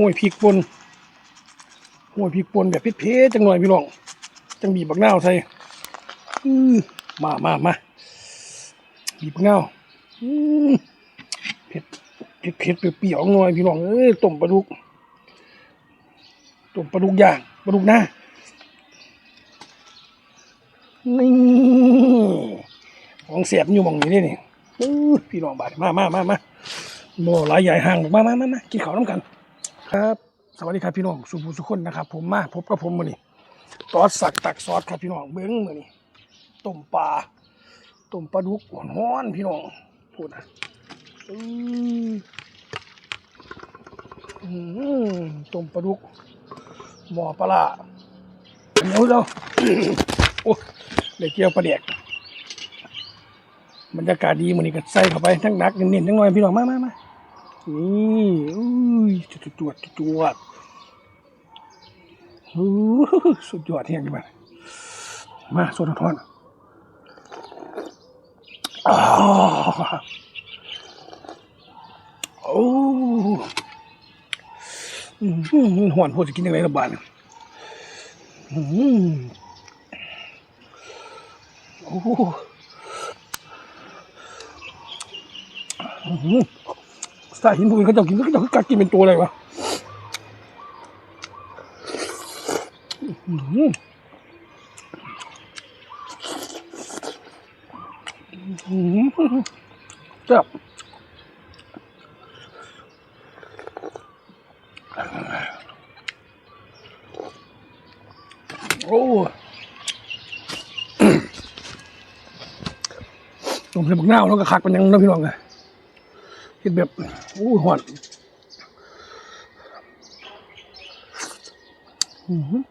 ห้วยพริกป่นห้วยพริกป่นแบบเผ็ดๆจังหน่อยพี่น้องจังบีบบักนาวใส่อือมามามาบีบบักนาวอือเผ็ดเผ็ดเผ็ดเปรี้ยวๆหน่อยพี่น้องเอ้ยต้มปลาดุกต้มปลาดุกย่างปลาดุกหน้านี่ของเสียบอยู่หมองนี้นี่นี่พี่น้องบาดมามามามาบ่หลายใหญ่ห่างมามามามากินข้าวน้ำกัน ครับสวัสดีครับพี่น้องสุภูสุคนนะครับ ผมมาพบกับผมมื้อนี้ซอสสักตักซอสครับพี่น้องเบิ้งมื้อนี้ต้มปลาต้มปลาดุกฮ้อนพี่น้องพูดนะอื้ออื้อต้มปลาดุกหม้อปลาเหนียวเจ้าโอ้ได้เกี่ยวปลาแดกบรรยากาศดีมื้อนี้ก็ใส่เข้าไปทั้งนักเน้นๆทั้งน้อยพี่น้องมามามานี่ จวดจวดอู้หูสุดยอดเที่ยงดีมันมาสดทอนอ้าวโอ้หวนโพจะกินยังไงละบาทเนี่ยอืมโอ้สายหินพวกนี้เขาจะกินเขาจะกัดกินเป็นตัวเลยวะ อื้อหืออื้อหือแซ่บโอ้ต้มใส่บักนาแล้วก็คักเป็นยังนะพี่น้องไงเห็นแบบอู้หอนอือ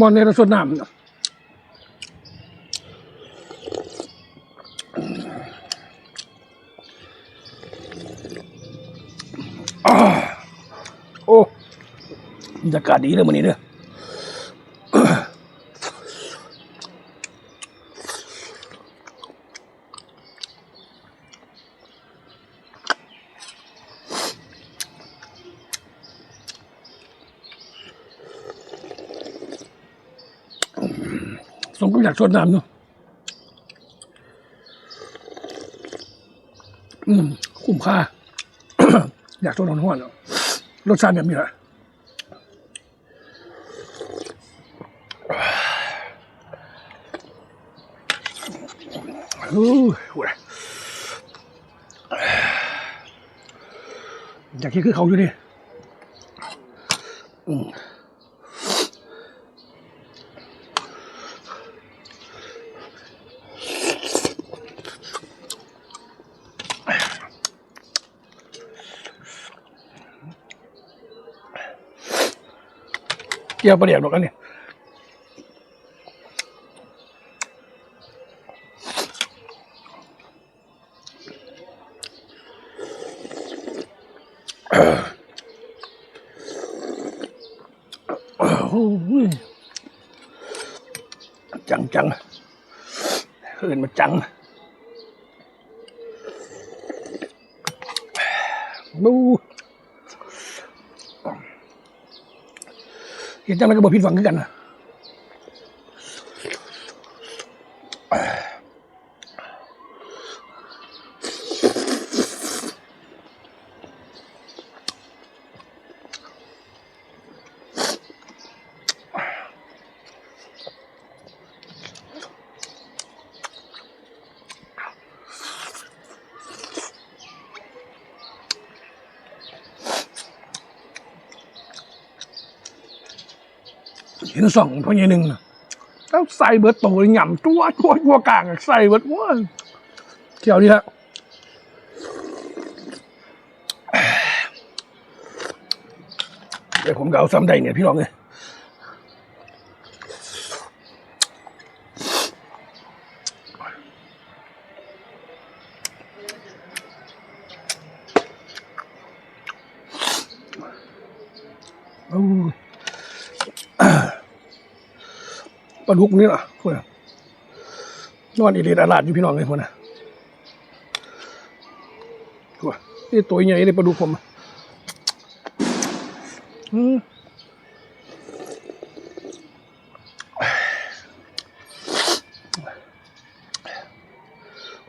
มอนในรสดน้ำนะอ่าโอ้บรรยากาศดีเลยวันนี้เด้อ มก็อยากชดน้ำเนาะอืม คุ้มค่า อยากชดนอนห้วนเนาะรสชาติแบบนี้แหละอู้หูยอยากกินคือเขาอยู่นี่อืม คี่ยวประเดี๋ยวหรอกอันนี้โอ้โหจังจังเฮินมาจังบู เห็นจังแล้วก็บอกผิดหวังคือกันนะ เห็นสองพ่อใหญ่หนึ่งนะแล้วใส่เบิร์ตโตหย่ำตัวตัวตัวกลางใส่เบิร์ตว่าเที่ยวนี้ฮะเดี๋ยวผมเกาซ้ำได้เนี่ยพี่ลองเลยโอ้ ปลาดุกนี่ล่ะพวกน่ะนอนอีเลียดอาลาดอยู่พี่น้องเลยพวกน่ะพวกนี่ตัวใหญ่เลยปลาดุกผมอืม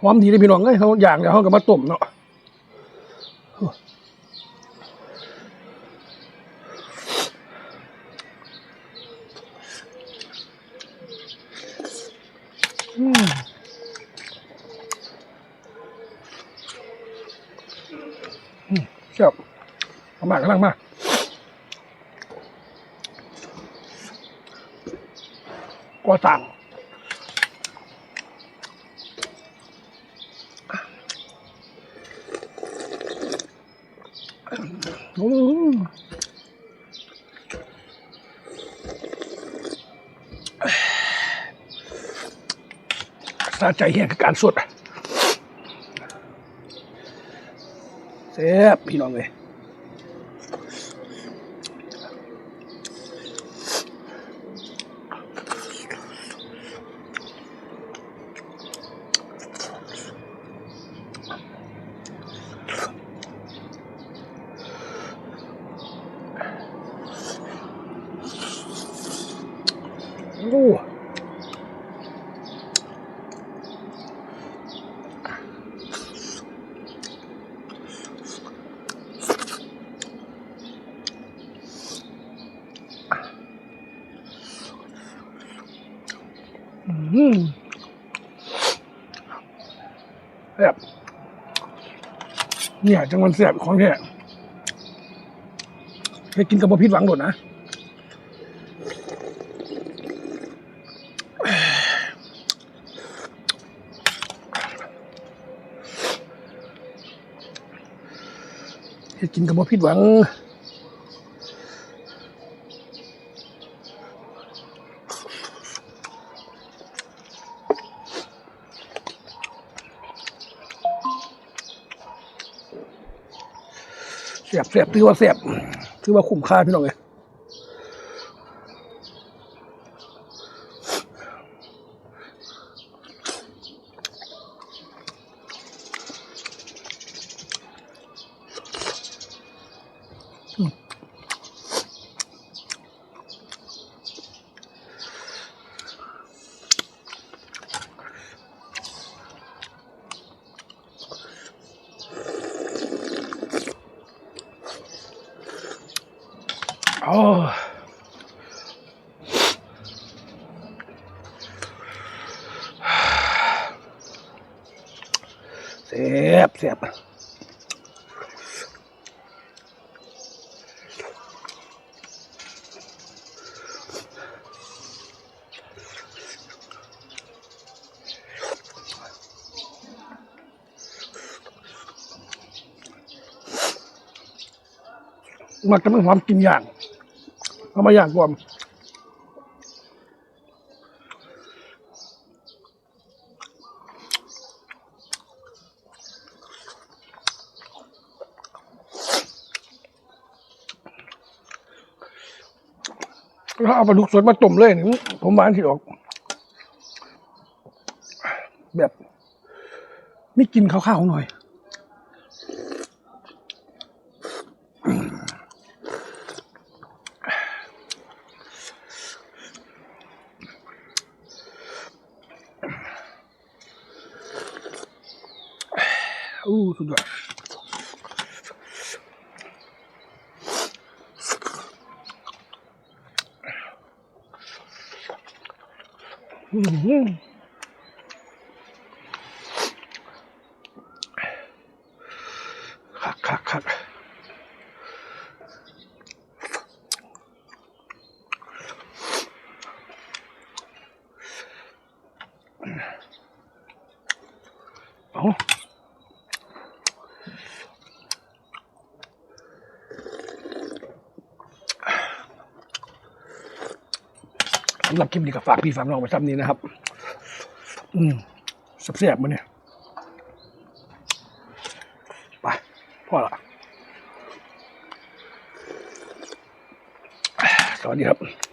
หอมดีเลยพี่น้องเอ้ยเขาอย่างเดี๋ยวเขาก็มาต้มเนาะ ครับเอามากำลังมากกว่าต่างโอ้สาใจแห่งการสวดเซฟพี่น้องเลยโอ้ม แซ่บเนี่ยจังมันแซ่บของแท้ไปกินกับบะพิษหวังโดดนะเฮ็ดกินกับบ่ผิดหวัง เสียบเสียบถือว่าเสียบถือว่าคุ้มค่าพี่น้องเลย โอ้เสียบเสียบมักจะไม่ความกินอย่าง เอามาอย่างก่อนถ้าเอาปลาดุกสดมาต้มเลยนี่ผมหวานที่ออก แบบ ไม่กินข้าวๆหน่อย อู้สุดยอด อื้อหือคักคักคักเอา อ สำหรับคลิปนี้ก็ฝากพี่ฝากน้องไปซ้ำนี้นะครับ อืมแซ่บมาเนี่ยไปพ่อละสวัสดีครับ